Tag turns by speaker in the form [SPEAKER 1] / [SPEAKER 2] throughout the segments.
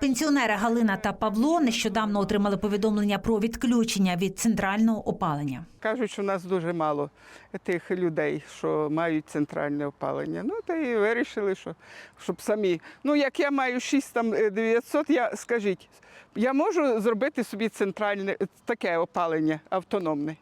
[SPEAKER 1] Пенсіонери Галина та Павло нещодавно отримали повідомлення про відключення від центрального опалення.
[SPEAKER 2] Кажуть, що у нас дуже мало тих людей, що мають центральне опалення. Ну, та і вирішили, що щоб самі. Ну, як я маю 6 там е, 900, я скажіть, я можу зробити собі центральне е, таке опалення автономне?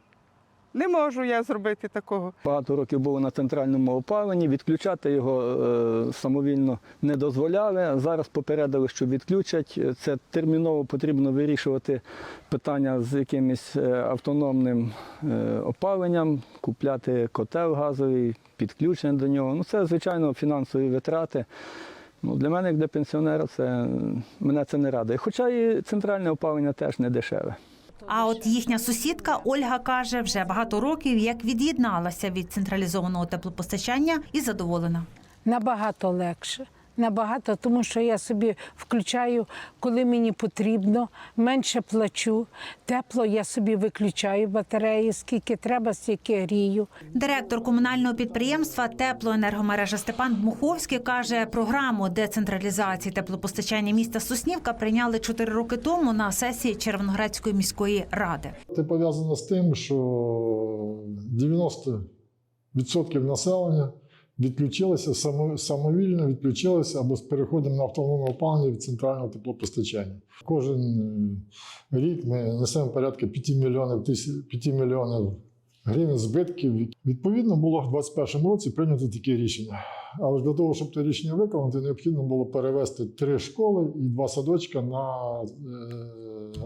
[SPEAKER 2] Не можу я зробити такого.
[SPEAKER 3] Багато років було на центральному опаленні, відключати його е, самовільно не дозволяли. Зараз попередили, що відключать. Це терміново потрібно вирішувати питання з якимось е, автономним е, опаленням, купляти котел газовий, підключення до нього. Ну, це, звичайно, фінансові витрати. Ну, для мене, як для пенсіонера, це, мене це не радує. Хоча і центральне опалення теж не дешеве.
[SPEAKER 1] А от їхня сусідка Ольга каже, вже багато років як від'єдналася від централізованого теплопостачання і задоволена.
[SPEAKER 4] Набагато легше. Набагато, тому що я собі включаю, коли мені потрібно, менше плачу. Тепло я собі виключаю батареї, скільки треба, стільки грію.
[SPEAKER 1] Директор комунального підприємства Теплоенергомережа Степан Дмуховський каже, програму децентралізації теплопостачання міста Соснівка прийняли чотири роки тому на сесії Червоноградської міської ради.
[SPEAKER 5] Це пов'язано з тим, що 90% населення відключилося само- самовільно, відключилося або з переходом на автономне опалення від центрального теплопостачання. Кожен е, рік ми несемо порядка 5 мільйонів, тисяч- 5 мільйонів гривень збитків. Відповідно, було в 2021 році прийнято таке рішення. Але для того, щоб це рішення виконати, необхідно було перевести три школи і два садочка на е,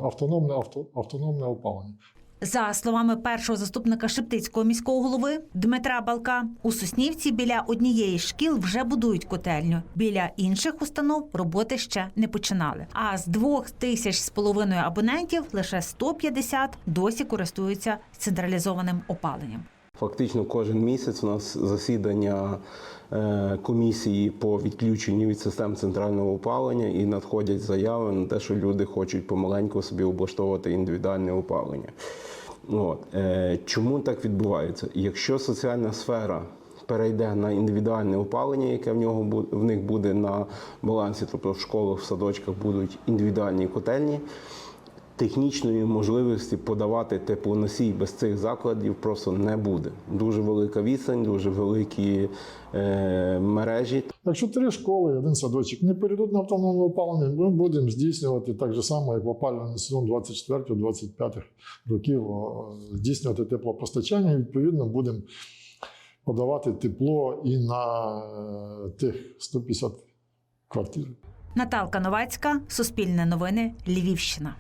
[SPEAKER 5] автономне, авто, автономне опалення.
[SPEAKER 1] За словами першого заступника Шептицького міського голови Дмитра Балка, у Соснівці біля однієї шкіл вже будують котельню. Біля інших установ роботи ще не починали. А з двох тисяч з половиною абонентів лише 150 досі користуються централізованим опаленням.
[SPEAKER 6] Фактично кожен місяць у нас засідання е, комісії по відключенню від систем центрального опалення і надходять заяви на те, що люди хочуть помаленьку собі облаштовувати індивідуальне опалення. От. Е, Чому так відбувається? Якщо соціальна сфера перейде на індивідуальне опалення, яке в нього в них буде на балансі, тобто в школах, в садочках будуть індивідуальні котельні, технічної можливості подавати теплоносій без цих закладів просто не буде. Дуже велика відстань, дуже великі е, мережі.
[SPEAKER 5] Якщо три школи один садочок не перейдуть на автономне опалення, ми будемо здійснювати так же само, як в опалювальний сезон 24-25 років, здійснювати теплопостачання. І, відповідно, будемо подавати тепло і на е, тих 150 квартир.
[SPEAKER 1] Наталка Новацька, Суспільне новини, Львівщина.